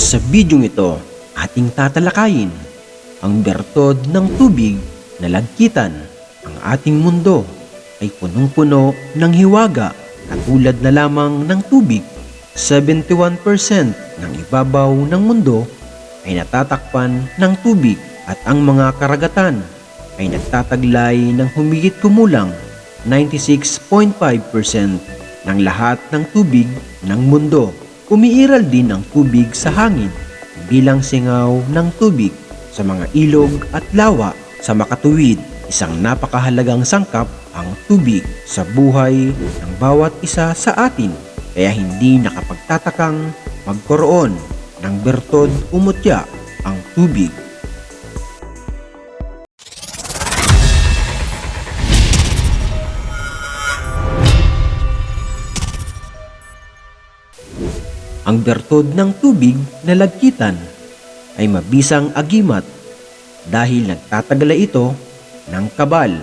Sa bidyong ito, ating tatalakayin ang bertod ng tubig na lagkitan. Ang ating mundo ay punong-puno ng hiwaga katulad na lamang ng tubig. 71% ng ibabaw ng mundo ay natatakpan ng tubig at ang mga karagatan ay nagtataglay ng humigit kumulang 96.5% ng lahat ng tubig ng mundo. Umiiral din ang tubig sa hangin bilang singaw ng tubig sa mga ilog at lawa sa makatuwid. Isang napakahalagang sangkap ang tubig sa buhay ng bawat isa sa atin kaya hindi nakapagtatakang magkaroon ng bertod umutya ang tubig. Ang bertod ng tubig na lagkitan ay mabisang agimat dahil nagtatagala ito ng kabal,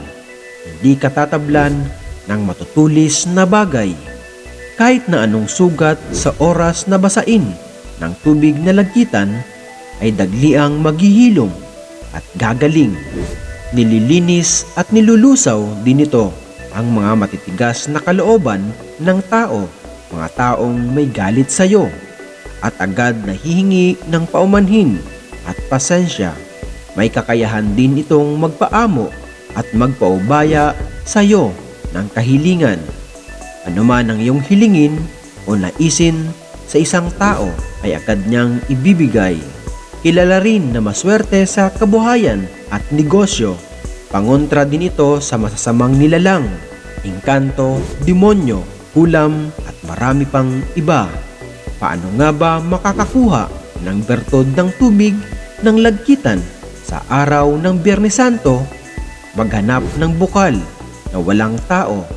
hindi katatablan ng matutulis na bagay. Kahit na anong sugat sa oras na basain ng tubig na lagkitan ay dagliang maghihilom at gagaling. Nililinis at nilulusaw din ito ang mga matitigas na kalooban ng tao, mga taong may galit sa iyo at agad nahihingi ng paumanhin at pasensya. May kakayahan din itong magpaamo at magpaubaya sa iyo ng kahilingan. Ano man ang iyong hilingin o naisin sa isang tao ay agad niyang ibibigay. Kilala rin na maswerte sa kabuhayan at negosyo. Pangontra din ito sa masasamang nilalang, engkanto, demonyo, kulam at marami pang iba. Paano nga ba makakakuha ng bertod ng tubig ng lagkitan sa araw ng Biyernes Santo? Maghanap ng bukal na walang tao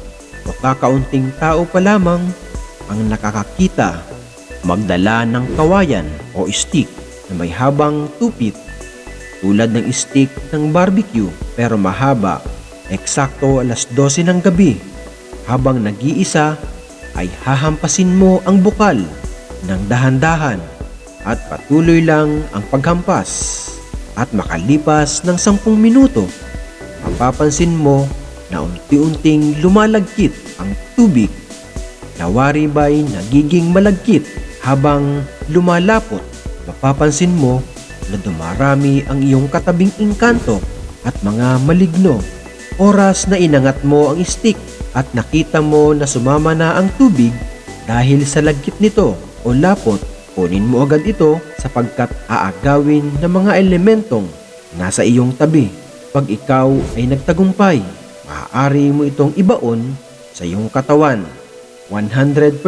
o kakaunting tao pa lamang ang nakakakita. Magdala ng kawayan o stick na may habang tupit tulad ng stick ng barbecue pero mahaba eksakto alas 12 ng gabi. Habang nag-iisa ay hahampasin mo ang bukal ng dahan-dahan at patuloy lang ang paghampas. At makalipas ng 10 minuto, mapapansin mo na unti-unting lumalagkit ang tubig. Nawari ba'y nagiging malagkit habang lumalapot? Mapapansin mo na dumarami ang iyong katabing engkanto at mga maligno. Oras na inangat mo ang stick at nakita mo na sumama na ang tubig dahil sa lagkit nito o lapot, kunin mo agad ito sapagkat aagawin ng mga elementong nasa iyong tabi. Pag ikaw ay nagtagumpay, maaari mo itong ibaon sa iyong katawan. 100%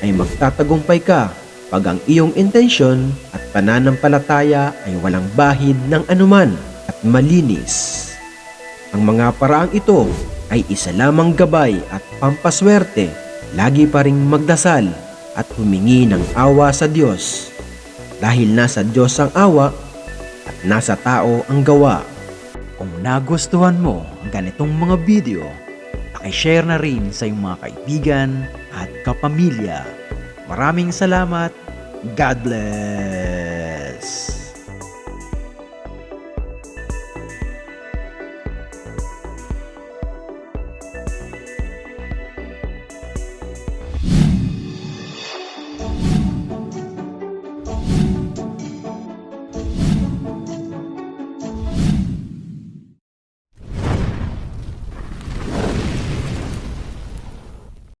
ay magtatagumpay ka pag ang iyong intensyon at pananampalataya ay walang bahid ng anuman at malinis. Ang mga paraang ito ay isa lamang gabay at pampaswerte. Lagi pa ring magdasal at humingi ng awa sa Diyos. Dahil nasa Diyos ang awa at nasa tao ang gawa. Kung nagustuhan mo ang ganitong mga video, pakishare na rin sa iyong mga kaibigan at kapamilya. Maraming salamat. God bless!